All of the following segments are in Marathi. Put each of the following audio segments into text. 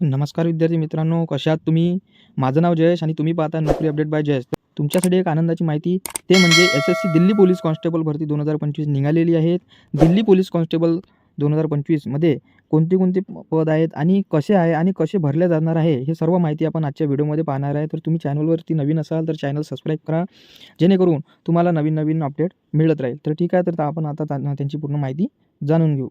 नमस्कार विद्यार्थी मित्रांनो कशा आहात तुम्ही? माझं नाव जयेश आणि तुम्ही पाहता नोकरी अपडेट बाय जयेश. तुमच्यासाठी एक आनंदाची माहिती ते म्हणजे S S C Delhi police constable भरती दोन हजार पंचवीस निघालेली आहेत. दिल्ली पोलीस कॉन्स्टेबल दोन हजार पंचवीसमध्ये कोणते कोणते पद आहेत आणि कसे आहे आणि कसे भरले जाणार आहे हे सर्व माहिती आपण आजच्या व्हिडिओमध्ये पाहणार आहे. तर तुम्ही चॅनलवरती नवीन असाल तर चॅनल सबस्क्राईब करा जेणेकरून तुम्हाला नवीन नवीन अपडेट मिळत राहील. तर ठीक आहे तर आपण आता त्यांची पूर्ण माहिती जाणून घेऊ.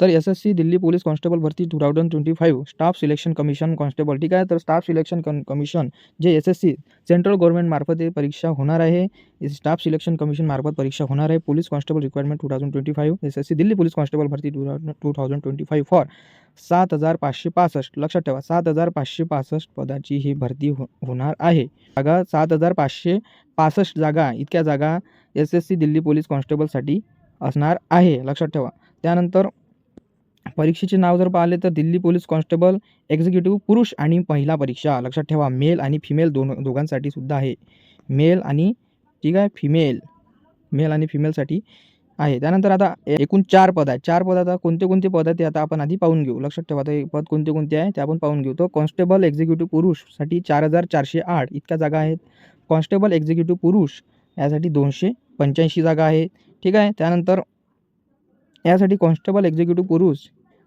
तर S S C Delhi police constable भरती two thousand twenty five staff selection commission constable ठीक आहे तर स्टाफ सिलेक्शन कन कमिशन जे एस एस सी सेंट्रल गव्हर्नमेंटमार्फत हे परीक्षा होणार आहे. स्टाफ सिलेक्शन कमिशनमार्फत परीक्षा होणार आहे. Police constable requirement two thousand twenty five S S C Delhi police constable भरती two two thousand twenty five for सात हजार पाचशे पासष्ट. लक्षात ठेवा सात हजार पाचशे पासष्ट पदाची ही भरती हो होणार आहे. जागा सात हजार पाचशे पासष्ट जागा इतक्या जागा S S C Delhi police कॉन्स्टेबलसाठी असणार आहे. लक्षात ठेवा. त्यानंतर परीक्षेचे नाव जर पाहिले तर दिल्ली पोलीस कॉन्स्टेबल एक्झिक्युटिव्ह पुरुष आणि महिला परीक्षा. लक्षात ठेवा मेल आणि फिमेल दोन दोघांसाठी सुद्धा आहे. मेल आणि ठीक आहे फिमेल. मेल आणि फिमेलसाठी आहे. त्यानंतर आता ए- एकूण चार पद आहेत. चार पद आता कोणते कोणते पद आहेत ते आता आपण आधी पाहून घेऊ. लक्षात ठेवा आता हे पद कोणते कोणते आहे ते आपण पाहून घेऊ. तो कॉन्स्टेबल एक्झिक्युटिव्ह पुरुषसाठी चार हजार चारशे आठ इतक्या जागा आहेत. कॉन्स्टेबल एक्झिक्युटिव्ह पुरुष यासाठी दोनशे पंच्याऐंशी जागा आहे ठीक आहे त्यानंतर यासाठी कॉन्स्टेबल एक्झिक्युटिव्ह पुरुष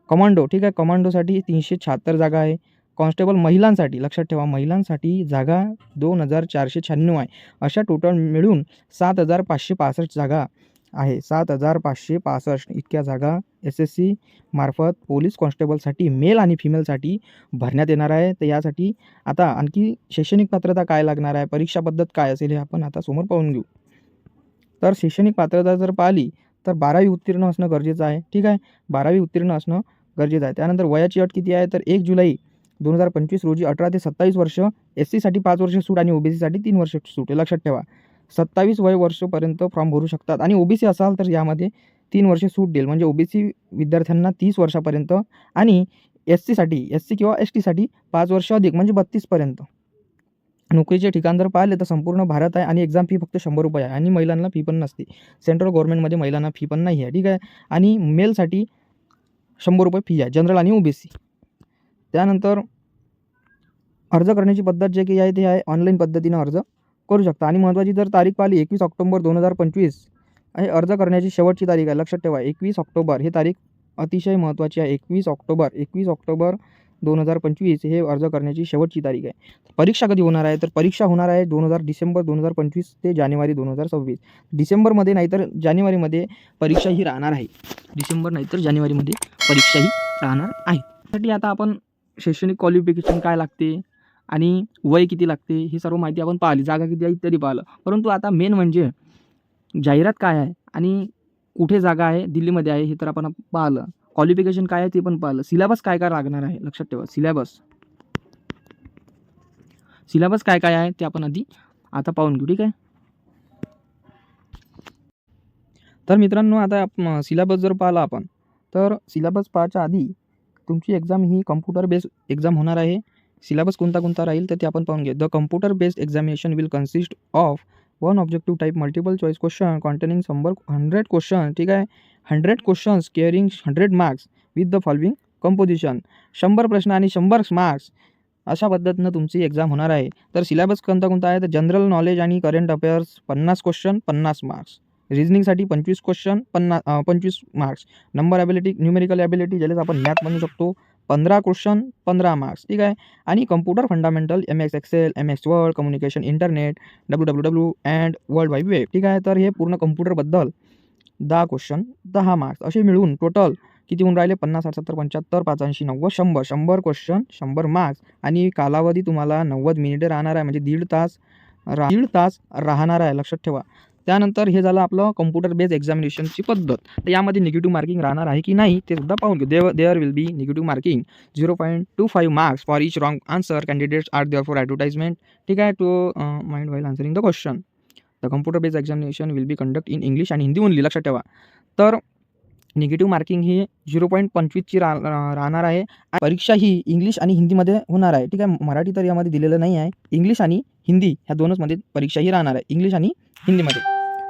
कमांडो ठीक आहे? कमांडोसाठी तीनशे शहात्तर जागा आहे. कॉन्स्टेबल महिलांसाठी लक्षात ठेवा महिलांसाठी जागा दोन हजार चारशे शहाण्णव आहे. अशा टोटल मिळून सात हजार पाचशे पासष्ट जागा आहे. सात हजार पाचशे पासष्ट इतक्या जागा एस एस सी मार्फत पोलीस कॉन्स्टेबलसाठी मेल आणि फिमेलसाठी भरण्यात येणार आहे. तर यासाठी आता आणखी शैक्षणिक पात्रता काय लागणार आहे? परीक्षा पद्धत काय असेल हे आपण आता समोर पाहून घेऊ. तर शैक्षणिक पात्रता जर पाहिली तर बारावी उत्तीर्ण असणं गरजेचं आहे. ठीक आहे? बारावी उत्तीर्ण असणं गरजेचं आहे. त्यानंतर वयाची अट किती आहे? तर एक जुलै दोन हजार पंचवीस रोजी अठरा ते सत्तावीस वर्ष एस सीसाठी पाच वर्ष सूट आणि ओबीसीसाठी तीन वर्ष सूट. लक्षात ठेवा. सत्तावीस वय वर्षपर्यंत फॉर्म भरू शकतात आणि ओबीसी असाल तर यामध्ये तीन वर्ष सूट देईल. म्हणजे ओबीसी विद्यार्थ्यांना तीस वर्षापर्यंत आणि एस सीसाठी एस सी किंवा एस टीसाठी पाच वर्ष अधिक म्हणजे बत्तीसपर्यंत. नोकरीचे ठिकाण जर पाहिले तर संपूर्ण भारत आहे आणि एक्झाम फी फक्त शंभर रुपये आहे आणि महिलांना फी पण नसते. सेंट्रल गव्हर्नमेंटमध्ये महिलांना फी पण नाही आहे. ठीक आहे? आणि मेलसाठी शंभर रुपये फी आहे जनरल आणि ओबीसी त्यानंतर अर्ज करण्याची पद्धत जे काही आहे ते आहे ऑनलाईन पद्धतीनं अर्ज करू शकता. आणि महत्त्वाची जर तारीख पाहिली एकवीस ऑक्टोबर दोन हजार पंचवीस हे अर्ज करण्याची शेवटची तारीख आहे लक्षात ठेवा एकवीस ऑक्टोबर ही तारीख अतिशय महत्त्वाची आहे. एकवीस ऑक्टोबर एकवीस ऑक्टोबर दोन हजार पंचवीस हे अर्ज करण्याची शेवटची तारीख आहे. परीक्षा कधी होणार आहे? तर परीक्षा होणार आहे दोन हजार डिसेंबर दोन हजार पंचवीस ते जानेवारी दोन हजार सव्वीस. डिसेंबरमध्ये नाहीतर जानेवारीमध्ये परीक्षा ही राहणार आहे. डिसेंबर नाहीतर जानेवारीमध्ये परीक्षाही राहणार आहे. त्यासाठी आता आपण शैक्षणिक क्वालिफिकेशन काय लागते आणि वय किती लागते ही सर्व माहिती आपण पाहिली जागा किती आहे इत्यादी पाहिलं. परंतु आता मेन म्हणजे जाहिरात काय आहे आणि कुठे जागा आहे दिल्लीमध्ये आहे हे तर आपण पाहिलं. क्वालिफिकेशन काय आहे ते पण पाहिलं. सिलेबस काय काय लागणार आहे? लक्षात ठेवा. सिलेबस सिलेबस काय काय आहे ते आपण आधी आता पाहून घेऊ ठीक आहे? तर मित्रांनो आता सिलेबस जर पाहिला आपण तर सिलेबस पाहायच्या आधी तुमची एक्झाम ही कम्प्युटर बेस्ड एक्झाम होणार आहे. सिलेबस कोणता कोणता राहील तर ते आपण पाहून घेऊ the computer based examination will consist of one objective type multiple choice question containing शंभर हंड्रेड क्वेश्चन ठीक आहे? Hundred questions carrying hundred marks with the following composition शंभर प्रश्न आणि शंभर मार्क्स अशा पद्धतीनं तुमची एक्झाम होणार आहे. तर सिलेबस कोणता कोणता आहे? तर जनरल नॉलेज आणि करंट अफेअर्स पन्नास क्वेश्चन पन्नास मार्क्स रिजनिंगसाठी पंचवीस क्वेश्चन पन्ना पंचवीस marks number ability numerical ability ज्याला आपण मॅथ म्हणू शकतो. पंधरा क्वेश्चन पंधरा मार्क्स ठीक आहे? आणि computer fundamental M X excel M X word communication internet W W W and world wide web ठीक आहे? तर हे पूर्ण कम्प्युटरबद्दल दहा क्वेश्चन दहा मार्क्स असे मिळून टोटल किती होऊन राहिले? पन्नास साठ सत्तर पंच्याहत्तर पाचऐंशी नव्वद शंभर. शंभर क्वेश्चन शंभर मार्क्स आणि कालावधी तुम्हाला नव्वद मिनिटे राहणार आहे. म्हणजे दीड तास रा दीड तास राहणार आहे. लक्षात ठेवा. त्यानंतर हे झालं आपलं कम्प्युटर बेस्ड एक्झामिनेशनची पद्धत. तर यामध्ये निगेटिव्ह मार्किंग राहणार आहे की नाही ते सुद्धा पाहून घेऊ. देव there will be negative marking zero point two five marks for each wrong answer candidates are there for advertisement ठीक आहे? To mind while answering the question the computer based examination will be conduct in English आणि हिंदी ओनली लक्षात ठेवा. तर निगेटिव्ह मार्किंग ही झिरो पॉईंट पंचवीसची रा राहणार आहे. परीक्षा ही इंग्लिश आणि हिंदीमध्ये होणार आहे. ठीक आहे? मराठी तर यामध्ये दिलेलं नाही आहे. इंग्लिश आणि हिंदी ह्या दोनचमध्ये परीक्षा ही राहणार आहे. इंग्लिश आणि हिंदीमध्ये.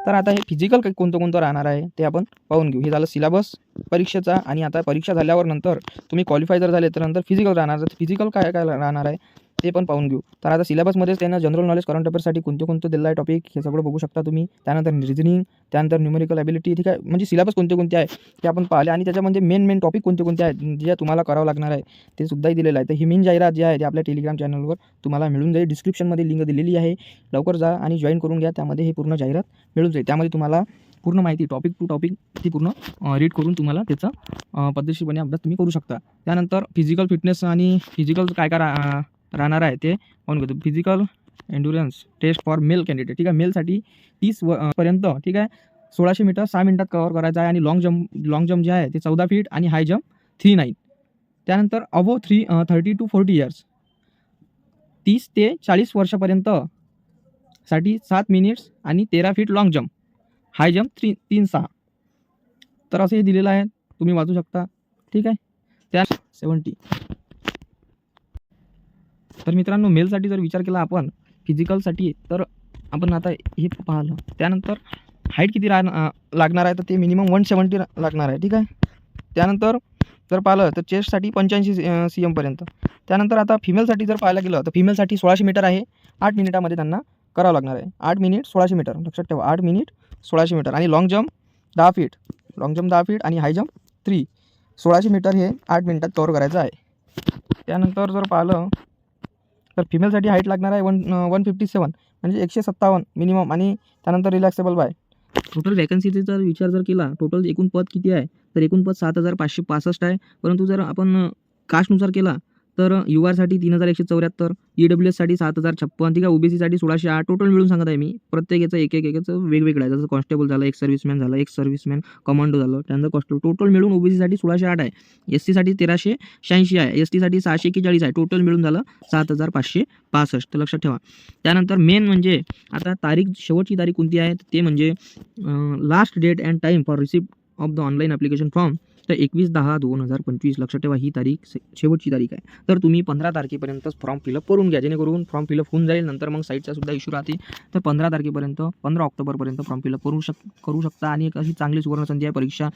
तर आता हे फिजिकल काही कोणतं कोणतं राहणार आहे ते आपण पाहून घेऊ. हे झालं सिलेबस परीक्षेचा आणि आता परीक्षा झाल्यावर नंतर तुम्ही क्वालिफाय जर झाले तर नंतर फिजिकल राहणार. तर फिजिकल काय काय राहणार आहे? ते पण पाहून घेऊ. तर आता सिलेबसमध्येच त्यांना जनरल नॉलेज करंट अफेअर्ससाठी कोणते कोणतं दिलं आहे टॉपिक हे सगळं बघू शकता तुम्ही. त्यानंतर रिजनिंग त्यानंतर न्युमेरिकल ॲबिलिटी ठीक आहे? म्हणजे सिलेबस कोणते कोणते आहे ते आपण पाहिले. आणि त्याच्यामध्ये मेन मेन टॉपिक कोणते कोणते आहेत जे तुम्हाला करावं लागणार आहे ते सुद्धाही दिलेलं आहे. तर ही मेन जाहिरात जी आहे ते आपल्या टेलिग्राम चॅनलवर तुम्हाला मिळून जाईल. डिस्क्रिप्शनमध्ये लिंक दिलेली आहे. लवकर जा आणि जॉईन करून घ्या. त्यामध्ये ही पूर्ण जाहिरात मिळून जाईल. त्यामध्ये तुम्हाला पूर्ण माहिती टॉपिक टू टॉपिक ती पूर्ण रीड करून तुम्हाला त्याचा पद्धतशीरपणे अभ्यास तुम्ही करू शकता. त्यानंतर फिजिकल फिटनेस आणि फिजिकल काय काय राहणार आहे ते. ऑन करतो physical endurance test for male candidate ठीक आहे? मेलसाठी तीस व पर्यंत ठीक आहे? सोळाशे मीटर सहा मिनटात कव्हर करायचं आहे आणि लॉंग जम्प लॉंग जम्प जे आहे ते चौदा फीट आणि हाय जम्प थ्री नाईन त्यानंतर अबो three thirty to forty years तीस ते चाळीस वर्षापर्यंत साठी सात मिनिट्स आणि तेरा feet long jump high jump three तीन सहा. तर असं हे दिलेलं आहे. तुम्ही वाचू शकता. ठीक आहे? त्या सेवन्टी तर मित्रांनो मेलसाठी जर विचार केला आपण फिजिकलसाठी तर आपण आता हे पाहिलं. त्यानंतर हाईट किती राह लागणार आहे? तर ते मिनिमम वन सेवन्टी लागणार आहे ठीक आहे? त्यानंतर जर पाहिलं तर चेस्टसाठी पंच्याऐंशी सी एमपर्यंत त्यानंतर आता फिमेलसाठी जर पाहायला गेलं तर फिमेलसाठी सोळाशे मीटर आहे. आठ मिनिटामध्ये त्यांना करावं लागणार आहे. आठ मिनिट सोळाशे मीटर लक्षात ठेवा आठ मिनिट सोळाशे मीटर आणि लाँग जम्प दहा फीट लाँग जम्प दहा फीट आणि हाय जम्प थ्री सोळाशे मीटर हे आठ मिनिटात कवर करायचं आहे. त्यानंतर जर पाहिलं तर फिमेलसाठी हाईट लागणार आहे वन वन फिफ्टी सेवन म्हणजे एकशे सत्तावन्न मिनिमम आणि त्यानंतर रिलॅक्सेबल बाय टोटल वॅकन्सीचा जर विचार जर केला टोटल एकूण पद किती आहे? तर एकूण पद सात हजार पाचशे पासष्ट आहे. परंतु जर आपण कास्टनुसार केला तर यू आरसाठी तीन हजार एकशे चौऱ्याहत्तर ई डब्ल्यू एससाठी सात हजार छप्पन ठीक आहे? ओबीसीसाठी सोळाशे आठ. टोटल मिळून सांगत आहे मी. प्रत्येकाचं एक एक एकाचं वेगवेगळं आहे. जसं कॉन्स्टेबल झालं एक सर्व्हिसमॅन झालं एक सर्व्हिसमॅन कमांडो झालं त्यानंतर कॉन्स्टेबल टोटल मिळून ओबीसीसाठी सोळाशे आठ आहे. एस सीसाठी तेराशे शहाऐंशी आहे. एस टीसाठी सहाशे एक्केचाळीस आहे. टोटल मिळून झालं सात हजार पाचशे पासष्ट. तर लक्षात ठेवा. त्यानंतर मेन म्हणजे आता तारीख शेवटची तारीख कोणती आहे? ते म्हणजे last date and time for receipt of the online application form तर एकवीस दहा दोन हजार पंचवीस लक्षात ठेवा ही तारीख शेवटची तारीख आहे. तर तुम्ही पंधरा तारखेपर्यंतच फॉर्म फिलअप करून घ्या जेणेकरून फॉर्म फिलअप होऊन जाईल नंतर मग साईटचा सुद्धा इश्यू राहते तर पंधरा तारखेपर्यंत पंधरा ऑक्टोबरपर्यंत फॉर्म फिलअप करू शक करू शकता आणि एक अशी चांगली सुवर्णसंधी आहे. परीक्षा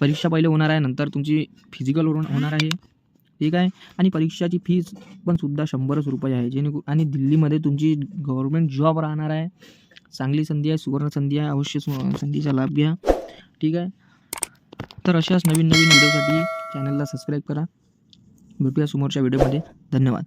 परीक्षा पहिले होणार आहे नंतर तुमची फिजिकल होणार आहे. ठीक आहे? आणि परीक्षाची फीज पण सुद्धा शंभरच रुपये आहे. जेणेकरून आणि दिल्लीमध्ये तुमची गव्हर्मेंट जॉब राहणार आहे. चांगली संधी आहे सुवर्ण संधी आहे अवश्य संधीचा लाभ घ्या. ठीक आहे? तर अशाच नवीन नवीन व्हिडिओसाठी चॅनलला सबस्क्राईब करा. भेटूया समोरच्या व्हिडिओमध्ये. धन्यवाद.